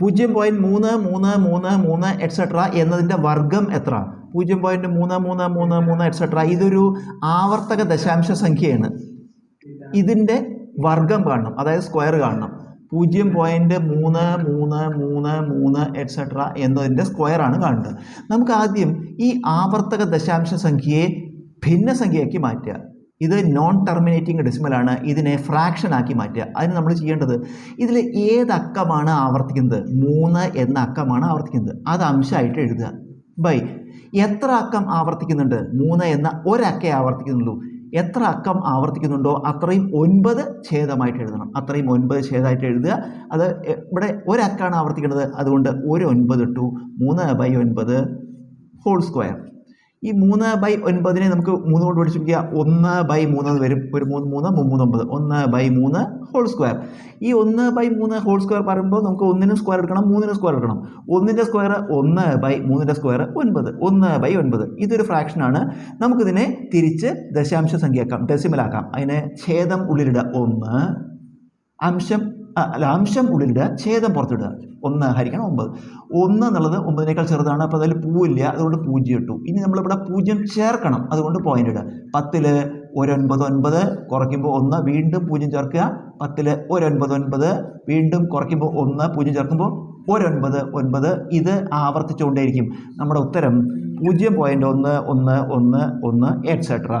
പൂജ്യം പോയിന്റ് മൂന്ന് മൂന്ന് മൂന്ന് മൂന്ന് എക്സെട്ര എന്നതിന്റെ വർഗം എത്ര? പൂജ്യം പോയിന്റ് മൂന്ന് മൂന്ന് മൂന്ന് മൂന്ന് എക്സെട്ര ഇതൊരു ആവർത്തക ദശാംശ സംഖ്യയാണ്. ഇതിന്റെ വർഗം കാണണം അതായത് സ്ക്വയർ കാണണം. പൂജ്യം പോയിന്റ് മൂന്ന് മൂന്ന് മൂന്ന് മൂന്ന് എക്സെട്ര എന്നതിന്റെ സ്ക്വയറാണ് കാണേണ്ടത്. നമുക്ക് ആദ്യം ഈ ആവർത്തക ദശാംശ സംഖ്യയെ ഭിന്നസംഖ്യയാക്കി മാറ്റുക. ഇത് നോൺ ടെർമിനേറ്റിംഗ് ഡെസിമലാണ് ഇതിനെ ഫ്രാക്ഷൻ ആക്കി മാറ്റുക. അതിന് നമ്മൾ ചെയ്യേണ്ടത് ഇതിൽ ഏത് അക്കമാണ് ആവർത്തിക്കുന്നത്? മൂന്ന് എന്ന അക്കമാണ് ആവർത്തിക്കുന്നത്. അത് അംശമായിട്ട് എഴുതുക. ബൈ. എത്ര അക്കം ആവർത്തിക്കുന്നുണ്ട്? മൂന്ന് എന്ന ഒരക്കേ ആവർത്തിക്കുന്നുള്ളൂ. എത്ര അക്കം ആവർത്തിക്കുന്നുണ്ടോ അത്രയും ഒൻപത് ഛേദമായിട്ട് എഴുതണം. അത്രയും ഒൻപത് ഛേദമായിട്ട് എഴുതുക. അത് ഇവിടെ ഒരക്കാണ് ആവർത്തിക്കുന്നത്. അതുകൊണ്ട് ഒരു ഒൻപത് ടു മൂന്ന് ബൈ ഒൻപത് ഹോൾ സ്ക്വയർ ഈ മൂന്ന് ബൈ ഒൻപതിനെ നമുക്ക് മൂന്ന് കൊണ്ട് പഠിച്ചിരിക്കുക ഒന്ന് ബൈ മൂന്ന് വരും. ഒരു മൂന്ന് മൂന്ന് മൂന്ന് ഒമ്പത്. ഒന്ന് ബൈ മൂന്ന് ഹോൾ സ്ക്വയർ ഈ ഒന്ന് ബൈ മൂന്ന് ഹോൾ സ്ക്വയർ പറയുമ്പോൾ നമുക്ക് ഒന്നിനും സ്ക്വയർ എടുക്കണം മൂന്നിനും സ്ക്വയർ എടുക്കണം. ഒന്നിന്റെ സ്ക്വയർ ഒന്ന് ബൈ മൂന്നിന്റെ സ്ക്വയർ ഒൻപത്. ഒന്ന് ബൈ ഒൻപത്. ഇതൊരു ഫ്രാക്ഷനാണ് നമുക്കിതിനെ തിരിച്ച് ദശാംശ സംഖ്യയാക്കാം ഡെസിമലാക്കാം അതിനെ ഛേദം ഉള്ളിലിടുക. ഒന്ന് അംശം അല്ല അംശം ഉള്ളിലിടുക ഛേദം പുറത്തിടുക. ഒന്ന് ഹരിക്കണം ഒമ്പത്. ഒന്ന് എന്നുള്ളത് ഒമ്പതിനേക്കാൾ ചെറുതാണ് അപ്പോൾ അതിൽ പൂവില്ല അതുകൊണ്ട് പൂജ്യം ഇട്ടു. ഇനി നമ്മളിവിടെ പൂജ്യം ചേർക്കണം അതുകൊണ്ട് പോയിന്റ് ഇടുക. പത്തിൽ ഒരൊൻപത് ഒൻപത് കുറയ്ക്കുമ്പോൾ ഒന്ന് വീണ്ടും പൂജ്യം ചേർക്കുക. പത്തിൽ ഒരൊൻപത് ഒൻപത് വീണ്ടും കുറയ്ക്കുമ്പോൾ ഒന്ന് പൂജ്യം ചേർക്കുമ്പോൾ ഒരൊൻപത് ഒൻപത്. ഇത് ആവർത്തിച്ചുകൊണ്ടേയിരിക്കും. നമ്മുടെ ഉത്തരം പൂജ്യം പോയിന്റ് ഒന്ന് ഒന്ന് ഒന്ന് ഒന്ന് എറ്റ്സെട്ര